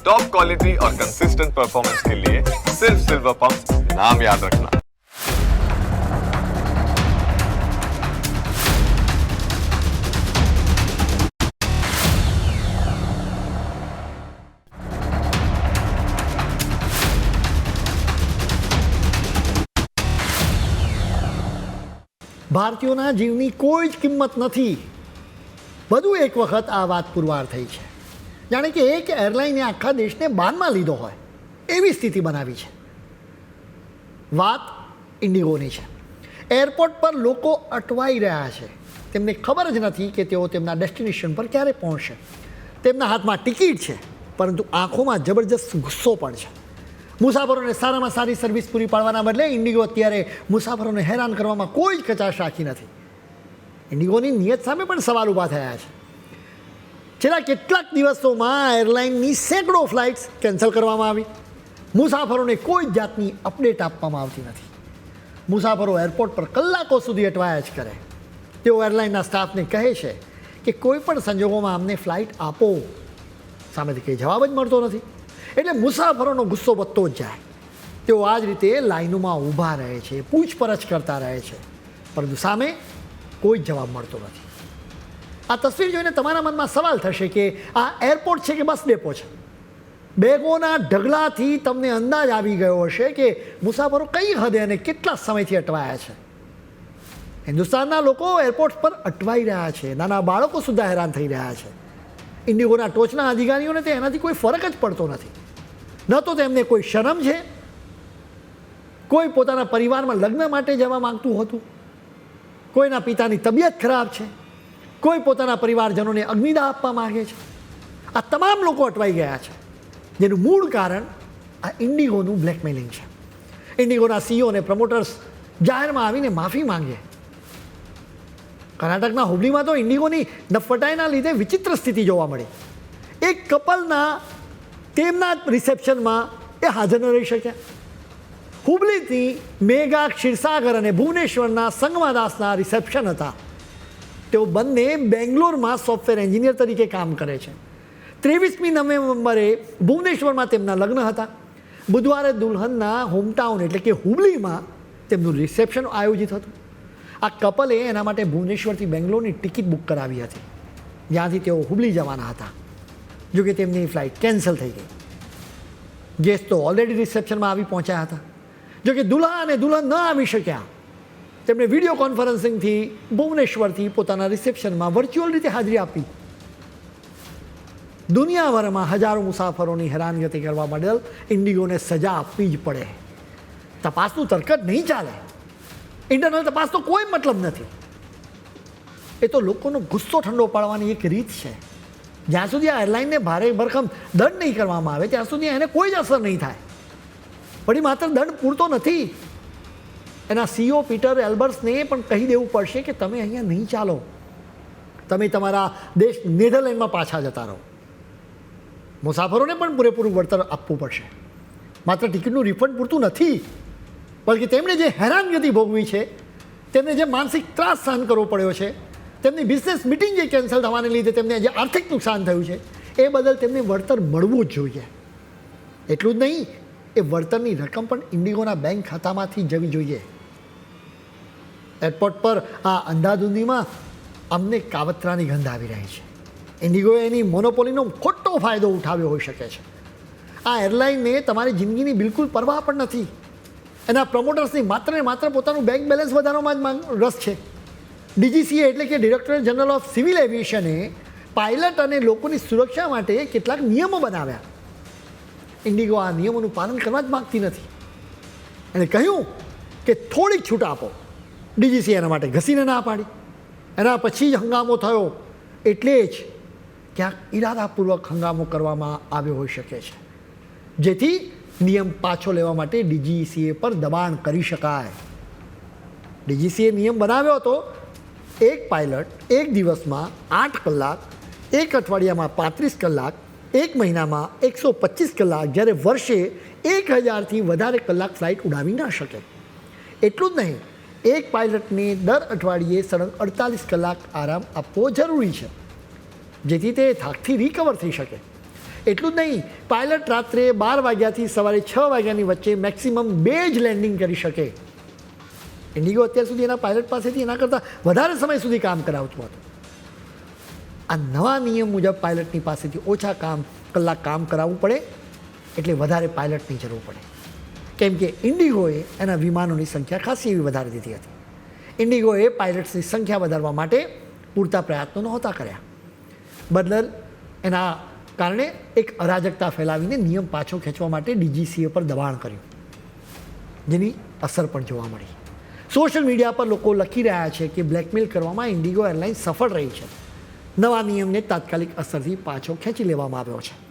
Top quality और consistent performance के लिए सिर्फ सिल्वर पंप नाम याद रखना ભારતીયોના જીવની કોઈ જ કિંમત નથી વધુ એક વખત આ વાત પુરવાર થઈ છે જાણે કે એક એરલાઈને આખા દેશને બાનમાં લીધો હોય, એવી સ્થિતિ બનાવી છે. વાત ઇન્ડિગોની છે. એરપોર્ટ પર લોકો અટવાઈ રહ્યા છે. તેમને ખબર જ નથી કે તેઓ તેમના ડેસ્ટિનેશન પર ક્યારે પહોંચશે. તેમના હાથમાં ટિકિટ છે, પરંતુ આંખોમાં જબરજસ્ત ગુસ્સો પણ છે. મુસાફરોને સારામાં સારી સર્વિસ પૂરી પાડવાના બદલે ઇન્ડિગો અત્યારે મુસાફરોને હેરાન કરવામાં કોઈ કચાશ રાખી નથી. ઇન્ડિગોની નિયત સામે પણ સવાલ ઊભા થયા છે. છેલ્લા કેટલાક દિવસોમાં એરલાઇનની સેંકડો ફ્લાઇટ્સ કેન્સલ કરવામાં આવી. મુસાફરોને કોઈ જ જાતની અપડેટ આપવામાં આવતી નથી. મુસાફરો એરપોર્ટ પર કલાકો સુધી અટવાયા જ કરે. તેઓ એરલાઇનના સ્ટાફને કહે છે કે કોઈ પણ સંજોગોમાં અમને ફ્લાઇટ આપો. સામેથી કંઈ જવાબ જ મળતો નથી. એટલે મુસાફરોનો ગુસ્સો વધતો જ જાય. તેઓ આ જ રીતે લાઈનોમાં ઊભા રહે છે, પૂછપરછ કરતા રહે છે. પરંતુ સામે કોઈ જ જવાબ મળતો નથી. આ તસવીર જોઈને તમારા મનમાં સવાલ થશે કે આ એરપોર્ટ છે કે બસ ડેપો છે? બેગોના ઢગલાથી તમને અંદાજ આવી ગયો હશે કે મુસાફરો કઈ હદે અને કેટલા સમયથી અટવાયા છે? હિન્દુસ્તાનના લોકો એરપોર્ટ પર અટવાઈ રહ્યા છે. નાના બાળકો સુદ્ધા હેરાન થઈ રહ્યા છે. ઇન્ડિગોના ટોચના અધિકારીઓને તે એનાથી કોઈ ફરક જ પડતો નથી. ન તો તેમને કોઈ શરમ છે? કોઈ પોતાના પરિવારમાં લગ્ન માટે જવા માંગતું હતું? કોઈના પિતાની તબિયત ખરાબ છે? કોઈ પોતાના પરિવારજનોને અગ્નિદાહ આપવા માગે છે. આ તમામ લોકો અટવાઈ ગયા છે. જેનું મૂળ કારણ આ ઇન્ડિગોનું બ્લેકમેલિંગ છે. ઇન્ડિગોના સીઈઓ અને પ્રમોટર્સ જાહેરમાં આવીને માફી માંગે. કર્ણાટકના હુબલીમાં તો ઇન્ડિગોની નફટાઈના લીધે વિચિત્ર સ્થિતિ જોવા મળી. એક કપલના તેમના રિસેપ્શનમાં એ હાજર ન રહી શક્યા હુબલીથી મેઘા ક્ષીરસાગર અને ભુવનેશ્વરના સંગમાદાસના રિસેપ્શન હતા. તેઓ બંને બેંગ્લોરમાં સોફ્ટવેર એન્જિનિયર તરીકે કામ કરે છે. ત્રેવીસમી નવેમ્બરે ભુવનેશ્વરમાં તેમના લગ્ન હતા. બુધવારે દુલ્હનના હોમટાઉન એટલે કે હુબલીમાં તેમનું રિસેપ્શન આયોજિત હતું. આ કપલે એના માટે ભુવનેશ્વરથી બેંગ્લોરની ટિકિટ બુક કરાવી હતી. જ્યાંથી તેઓ હુબલી જવાના હતા. જોકે તેમની ફ્લાઇટ કેન્સલ થઈ ગઈ. ગેસ્ટ તો ઓલરેડી રિસેપ્શનમાં આવી પહોંચ્યા હતા. જોકે દુલ્હા અને દુલ્હન ન આવી શક્યા. તેમણે વીડિયો કોન્ફરન્સિંગથી ભુવનેશ્વરથી પોતાના રિસેપ્શનમાં વર્ચ્યુઅલ રીતે હાજરી આપી. દુનિયાભરમાં હજારો મુસાફરોની હેરાનગતિ કરવા બદલ ઇન્ડિગોને સજા આપવી જ પડે. તપાસનું તરકટ નહીં ચાલે. ઇન્ટરનલ તપાસનો કોઈ મતલબ નથી. એ તો લોકોનો ગુસ્સો ઠંડો પાડવાની એક રીત છે. જ્યાં સુધી આ એરલાઇનને ભારે ભરખમ દંડ નહીં કરવામાં આવે, ત્યાં સુધી એને કોઈ જ અસર નહીં થાય. વળી માત્ર દંડ પૂરતો નથી એના સીઓ પીટર એલ્બર્ટ્સને પણ કહી દેવું પડશે કે તમે અહીંયા નહીં ચાલો. તમે તમારા દેશ નેધરલેન્ડમાં પાછા જતા રહો. મુસાફરોને પણ પૂરેપૂરું વળતર આપવું પડશે. માત્ર ટિકિટનું રિફંડ પૂરતું નથી, બલકે તેમણે જે હેરાનગતિ ભોગવી છે, તેમને જે માનસિક ત્રાસ સહન કરવો પડ્યો છે, તેમની બિઝનેસ મિટિંગ જે કેન્સલ થવાને લીધે તેમને જે આર્થિક નુકસાન થયું છે, એ બદલ તેમને વળતર મળવું જ જોઈએ. એટલું જ નહીં, એ વળતરની રકમ પણ ઇન્ડિગોના બેંક ખાતામાંથી જવી જોઈએ. એરપોર્ટ પર આ અંધાધૂંધીમાં અમને કાવતરાની ગંધ આવી રહી છે. ઇન્ડિગોએ એની મોનોપોલીનો ખોટો ફાયદો ઉઠાવ્યો હોઈ શકે છે. આ એરલાઇનને તમારી જિંદગીની બિલકુલ પરવા પણ નથી. એના પ્રમોટર્સની માત્ર ને માત્ર પોતાનું બેંક બેલેન્સ વધારવામાં જ રસ છે. ડીજીસીએ એટલે કે ડિરેક્ટરેટ જનરલ ઓફ સિવિલ એવિએશને પાયલટ અને લોકોની સુરક્ષા માટે કેટલાક નિયમો બનાવ્યા. ઇન્ડિગો આ નિયમોનું પાલન કરવા જ માગતી નથી. એણે કહ્યું કે થોડીક છૂટ આપો. ડીજીસી એના માટે ઘસીને ના પાડી. એના પછી જ હંગામો થયો. એટલે જ ક્યાંક ઈરાદાપૂર્વક હંગામો કરવામાં આવ્યો હોઈ શકે છે. જેથી નિયમ પાછો લેવા માટે ડીજીસીએ પર દબાણ કરી શકાય. ડીજીસીએ નિયમ બનાવ્યો હતો. એક પાયલટ, એક દિવસમાં આઠ કલાક, એક અઠવાડિયામાં પાંત્રીસ કલાક, એક મહિનામાં એકસો પચીસ કલાક જ્યારે વર્ષે એક હજારથી વધારે કલાક ફ્લાઇટ ઉડાવી ના શકે. એટલું જ નહીં. એક પાયલટને દર અઠવાડિયે સળંગ અડતાલીસ કલાક આરામ આપવો જરૂરી છે. જેથી તે થાકથી રિકવર થઈ શકે. એટલું જ નહીં, પાયલટ રાત્રે બાર વાગ્યાથી સવારે છ વાગ્યાની વચ્ચે મેક્સિમમ બે જ લેન્ડિંગ કરી શકે. ઇન્ડિગો અત્યાર સુધી એના પાયલટ પાસેથી એના કરતાં વધારે સમય સુધી કામ કરાવતું હતું. આ નવા નિયમ મુજબ પાયલટની પાસેથી ઓછા કામ, કલાક કામ કરાવવું પડે, એટલે વધારે પાયલટની જરૂર પડે. કેમ કે ઇન્ડિગોએ એના વિમાનોની સંખ્યા ખાસી એવી વધારી દીધી હતી. ઇન્ડિગોએ પાયલટ્સની સંખ્યા વધારવા માટે પૂરતા પ્રયત્નો નહોતા કર્યા. બદલ એના કારણે એક અરાજકતા ફેલાવીને નિયમ પાછો ખેંચવા માટે ડીજીસીએ પર દબાણ કર્યું. જેની અસર પણ જોવા મળી. સોશિયલ મીડિયા પર લોકો લખી રહ્યા છે કે બ્લેકમેલ કરવામાં ઇન્ડિગો એરલાઇન્સ સફળ રહી છે. નવા નિયમને તાત્કાલિક અસરથી પાછો ખેંચી લેવામાં આવ્યો છે.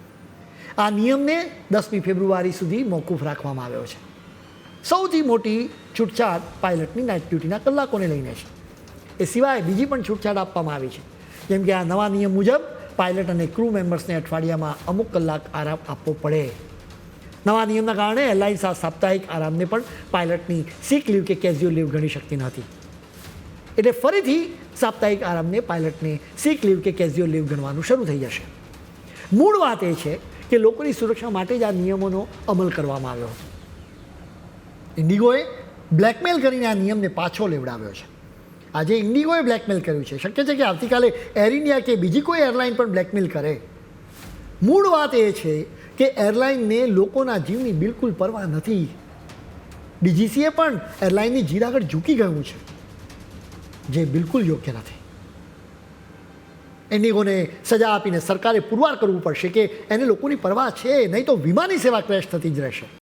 આ નિયમને દસમી ફેબ્રુઆરી સુધી મોકૂફ રાખવામાં આવ્યો છે. સૌથી મોટી છૂટછાટ પાયલટની નાઇટ ડ્યુટીના કલાકોને લઈને છે. એ સિવાય બીજી પણ છૂટછાટ આપવામાં આવી છે. જેમ કે આ નવા નિયમ મુજબ પાયલટ અને ક્રૂ મેમ્બર્સને અઠવાડિયામાં અમુક કલાક આરામ આપવો પડે. નવા નિયમના કારણે એરલાઇન્સ આ સાપ્તાહિક આરામને પણ પાયલટની સીક લીવ કે કેઝ્યુઅલ લીવ ગણી શકતી નથી. એટલે ફરીથી સાપ્તાહિક આરામને પાયલટને સીક લીવ કે કેઝ્યુઅલ લીવ ગણવાનું શરૂ થઈ જશે. મૂળ વાત એ છે કે લોકોની સુરક્ષા માટે જ આ નિયમોનો અમલ કરવામાં આવ્યો હતો. ઇન્ડિગોએ બ્લેકમેલ કરીને આ નિયમને પાછો લેવડાવ્યો છે. આજે ઇન્ડિગોએ બ્લેકમેલ કર્યું છે. શક્ય છે કે આવતીકાલે એર ઇન્ડિયા કે બીજી કોઈ એરલાઇન પણ બ્લેકમેલ કરે. મૂળ વાત એ છે કે એરલાઇનને લોકોના જીવની બિલકુલ પરવા નથી. ડીજીસીએ પણ એરલાઇનની જીદ આગળ ઝૂકી ગયું છે. જે બિલકુલ યોગ્ય નથી. ઇન્ડિગોને સજા આપીને સરકારે પુરવાર કરવું પડશે કે એને લોકોની પરવા છે, નહીં તો વિમાની સેવા ક્રેશ થતી જ રહેશે.